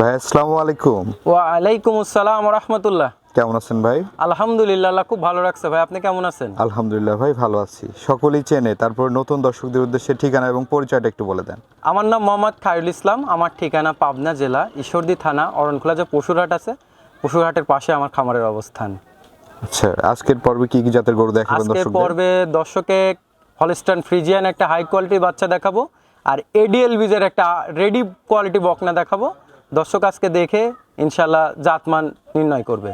ভাই আসসালামু আলাইকুম। ওয়ালাইকুম আসসালাম রহমতুল্লাহ। কেমন আছেন ভাই? আলহামদুলিল্লাহ আল্লাহ খুব ভালো রাখছে ভাই। আপনি কেমন আছেন? আলহামদুলিল্লাহ ভাই ভালো আছি। সকলেই চেনে তারপর নতুন দর্শকদের উদ্দেশ্যে ঠিকানা এবং পরিচয়টা একটু বলে দেন। আমার নাম মোহাম্মদ খায়রুল ইসলাম আমার ঠিকানা পাবনা জেলা ঈশ্বরদী থানা অরণখোলা যে পশুরহাট আছে। পশুরহাটের পাশে আমার খামারের অবস্থান। আচ্ছা আজকের পর্বে কি কি জাতের গরু দেখাবেন আজকের পর্বে দর্শকে হলস্টান ফ্রিজিয়ান একটা হাই কোয়ালিটির বাচ্চা দেখাবো আর এডিএল বীজের একটা রেডি কোয়ালিটি বকনা দেখাবো। দর্শক আজকে দেখে ইনশাল্লাহ জাতমান নির্ণয় করবে।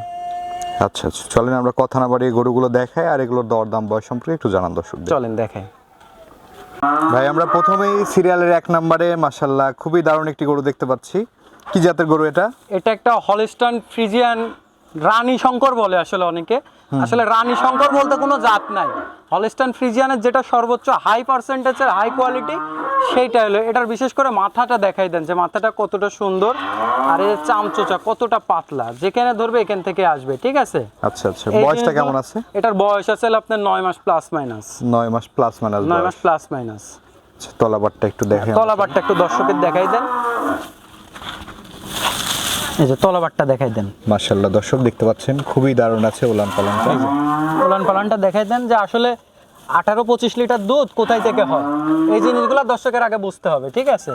আচ্ছা আচ্ছা। চলেন আমরা কথা না বাড়িয়ে গরুগুলো দেখাই আর এগুলোর দরদাম বয়স সম্পর্কে একটু জানান দর্শক চলেন দেখাই। ভাই আমরা প্রথমেই সিরিয়ালের এক নম্বরে মাসাল্লাহ খুবই দারুণ একটি গরু দেখতে পাচ্ছি। কি জাতের গরু এটা? এটা একটা হলিস্টান ফ্রিজিয়ান রানী শঙ্কর বলে আসলে অনেকে। আসলে রানী শঙ্কর বলতে কোনো জাত নাই। হলিস্টান ফ্রিজিয়ানের যেটা সর্বোচ্চ হাই পার্সেন্টেজের হাই কোয়ালিটি সেইটা হলো এটার বিশেষ করে মাথাটা দেখাই দেন যে মাথাটা কতটা সুন্দর আর এর চামচোচা কতটা পাতলা। যেখানে ধরবে এখান থেকে আসবে ঠিক আছে? আচ্ছা আচ্ছা। বয়সটা কেমন আছে? এটার বয়স আছে আপনার নয় মাস প্লাস মাইনাস নয় মাস প্লাস মাইনাস নয় মাস প্লাস মাইনাস তলাবারটা একটু দেখেন তলাবারটা একটু দর্শকের দেখাই দেন। এই যে তলাবারটা দেখাই দেন। মাসাল্লাহ দর্শক দেখতে পাচ্ছেন খুবই দারুণ আছে ওলান পালনটা। উলান পালানটা দেখাই দেন যে আসলে আঠারো পঁচিশ লিটার দুধ কোথায় থেকে হয়। এই জিনিসগুলো দর্শকের আগে বুঝতে হবে ঠিক আছে?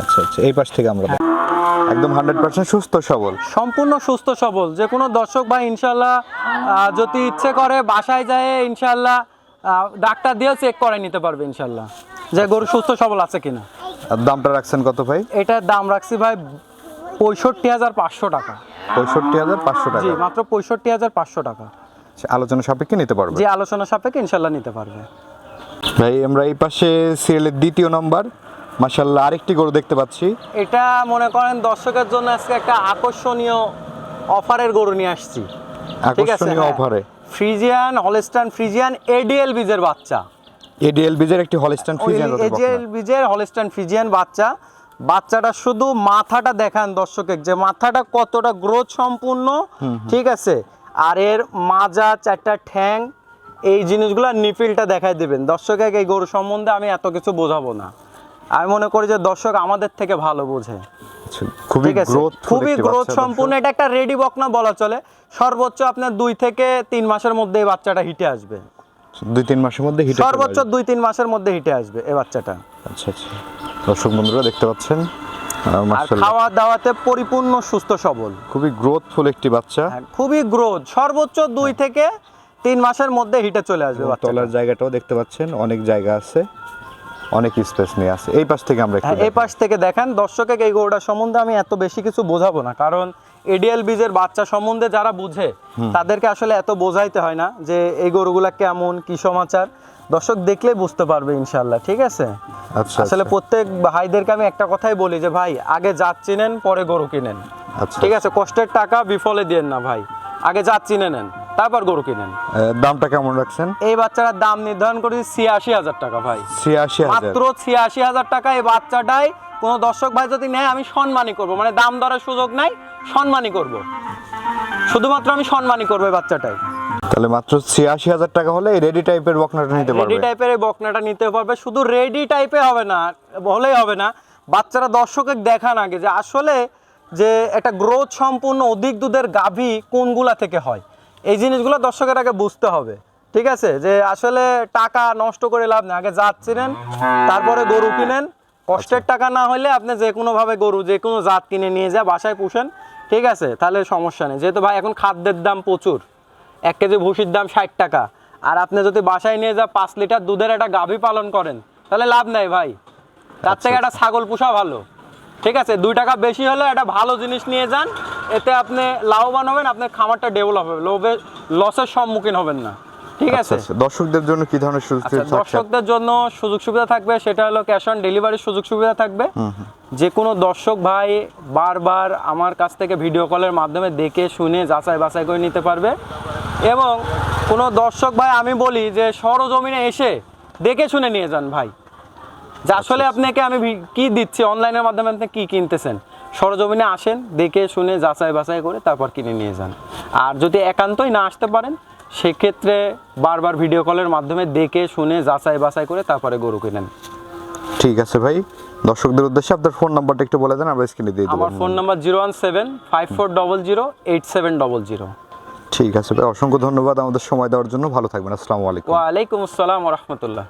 আচ্ছা আচ্ছা এই পাশ থেকে আমরা একদম হান্ড্রেড পার্সেন্ট সুস্থ সবল। সম্পূর্ণ সুস্থ সবল। যে কোনো দর্শক ভাই ইনশাল্লাহ যদি ইচ্ছে করে বাসায় যায় ইনশাল্লাহ ডাক্তার দিয়ে চেক করে নিতে পারবে ইনশাল্লাহ যে গরু সুস্থ সবল আছে কিনা। দামটা রাখছেন কত ভাই? এটার দাম রাখছি ভাই পঁয়ষট্টি হাজার পাঁচশো টাকা। পঁয়ষট্টি হাজার পাঁচশো জি মাত্র পঁয়ষট্টি হাজার পাঁচশো টাকা। আলোচনা সাপেক্ষে নিতে পারবে। যে আলোচনা সাপেক্ষে ইনশাল্লাহ নিতে পারবে। ভাই আমরা এই পাশে সিরিয়ালের দ্বিতীয় নম্বর মাসাল্লাহ আরেকটি গরু দেখতে পাচ্ছি। এটা মনে করেন দর্শকের জন্য আজকে একটা আকর্ষণীয় অফারের গরু নিয়ে আসছি। আকর্ষণীয় হ্যাঁ। অফারে। ফ্রিজিয়ান হলস্টান ফ্রিজিয়ান এডিএল বীজের বাচ্চা। এডিএল বিজের একটি হলিস্টান ফ্রিজিয়ান এডিএল বীজের হলস্টান ফ্রিজিয়ান বাচ্চা। বাচ্চাটা শুধু মাথাটা দেখান দর্শকের যে মাথাটা কতটা গ্রোথ সম্পূর্ণ ঠিক আছে? আর এর মাজা চারটা ঠ্যাং এই জিনিসগুলো নিপিলটা দেখাই দেবেন। দর্শকে এই গরু সম্বন্ধে আমি এত কিছু বোঝাবো না। আমি মনে করি যে দর্শক আমাদের থেকে ভালো বোঝে। আচ্ছা, খুবই গ্রোথ খুবই গ্রোথ সম্পূর্ণ। এটা একটা রেডি বকনা বলা চলে। সর্বোচ্চ আপনার দুই থেকে তিন মাসের মধ্যে এই বাচ্চাটা হিটে আসবে। দুই তিন মাসের মধ্যে হিটে সর্বোচ্চ দুই তিন মাসের মধ্যে হিটে আসবে এই বাচ্চাটা। আচ্ছা আচ্ছা। দর্শক বন্ধুরা দেখতে পাচ্ছেন? আর খাওয়া দাওয়াতে পরিপূর্ণ সুস্থ সবল। খুবই গ্রোথফুল একটি বাচ্চা। হ্যাঁ, খুবই গ্রোথ সর্বোচ্চ দুই থেকে তিন মাসের মধ্যে হিটে চলে আসবে বাচ্চাটা। তলার জায়গাটাও দেখতে পাচ্ছেন অনেক জায়গা আছে অনেক স্পেস নিয়ে আছে। এই পাশ থেকে আমরা হ্যাঁ এই পাশ থেকে দেখেন দর্শকে এই গরুটা সম্বন্ধে আমি এত বেশি কিছু বোঝাবো না কারণ এডিএল বীজের বাচ্চা সম্বন্ধে যারা বুঝে তাদেরকে আসলে এত বোঝাইতে হয় না যে এই গরুগুলা কেমন কি সমাচার। দর্শক দেখলে বুঝতে পারবে ইনশাল্লাহ ঠিক আছে? আচ্ছা আসলে প্রত্যেক ভাইদেরকে আমি একটা কথাই বলি যে ভাই আগে জাত চিনেন পরে গরু কিনেন। আচ্ছা। ঠিক আছে? কষ্টের টাকা বিফলে দিয়েন না ভাই। আগে জাত চিনে নেন তারপর গরু কিনেন। দামটা কেমন রাখছেন? এই বাচ্চাটার দাম নির্ধারণ করেছি ছিয়াশি হাজার টাকা ভাই। ছিয়াশি মাত্র ছিয়াশি হাজার টাকা এই বাচ্চাটাই কোনো দর্শক ভাই যদি নেয় আমি সম্মানই করব। মানে দাম দরের সুযোগ নাই সম্মানই করব। শুধুমাত্র আমি সম্মানই করব বাচ্চাটাই। তাহলে মাত্র ছিয়াশি হাজার টাকা হলে রেডি টাইপের বকনাটা নিতে পারবে। রেডি টাইপের এই বকনাটা নিতে পারবে। শুধু রেডি টাইপে হবে না হলেই হবে না। বাচ্চারা দর্শকের দেখান আগে যে আসলে যে একটা গ্রোথ সম্পূর্ণ অধিক দুধের গাভী কোনগুলা থেকে হয়। এই জিনিসগুলো দর্শকের আগে বুঝতে হবে। ঠিক আছে? যে আসলে টাকা নষ্ট করে লাভ নেই। আগে জাত চিনেন তারপরে গরু কিনেন। কষ্টের টাকা না হলে আপনি যে কোনোভাবে গরু যে কোনো জাত কিনে নিয়ে যা বাসায় পুষেন। ঠিক আছে? তাহলে সমস্যা নেই। যেহেতু ভাই এখন খাদ্যের দাম প্রচুর এক কেজি ভুসির দাম ষাট টাকা। আর আপনি যদি বাসায় নিয়ে যা পাঁচ লিটার দুধের একটা গাভী পালন করেন তাহলে লাভ নাই ভাই। তার থেকে একটা ছাগল পোষা ভালো। ঠিক আছে? দুই টাকা বেশি হলে একটা ভালো জিনিস নিয়ে যান এতে আপনি লাভবান হবেন আপনার খামারটা ডেভেলপ হবে। লোভে লসের সম্মুখীন হবেন না। ঠিক আচ্ছা আছে? আচ্ছা। দর্শকদের জন্য কি ধরনের সুযোগ আচ্ছা সুবিধা দর্শকদের জন্য সুযোগ সুবিধা থাকবে সেটা হলো ক্যাশ অন ডেলিভারির সুযোগ সুবিধা থাকবে। যে কোনো দর্শক ভাই বারবার আমার কাছ থেকে ভিডিও কলের মাধ্যমে দেখে শুনে যাচাই বাছাই করে নিতে পারবে। এবং কোনো দর্শক ভাই আমি বলি যে সরজমিনে এসে দেখে শুনে নিয়ে যান ভাই। যে আসলে আপনাকে আমি কি দিচ্ছি? অনলাইনের মাধ্যমে আপনি কি কিনতেছেন? সরজমিনে আসেন দেখে শুনে যাচাই বাছাই করে তারপর কিনে নিয়ে যান। আর যদি একান্তই না আসতে পারেন সেক্ষেত্রে বারবার ভিডিও কলের মাধ্যমে দেখে শুনে যাচাই বাছাই করে তারপরে গরু কিনেন। ঠিক আছে ভাই। দর্শকদের উদ্দেশ্যে আপনার ফোন নাম্বারটা একটু বলে দেন আমরা স্ক্রিনে দিয়ে দেব। আমার phone number zero one seven five four double zero eight seven double zero ঠিক আছে ভাই অসংখ্য ধন্যবাদ আমাদের সময় দেওয়ার জন্য ভালো থাকবেন আসসালামু আলাইকুম। ওয়ালাইকুম আসসালাম রহমতুল্লাহ।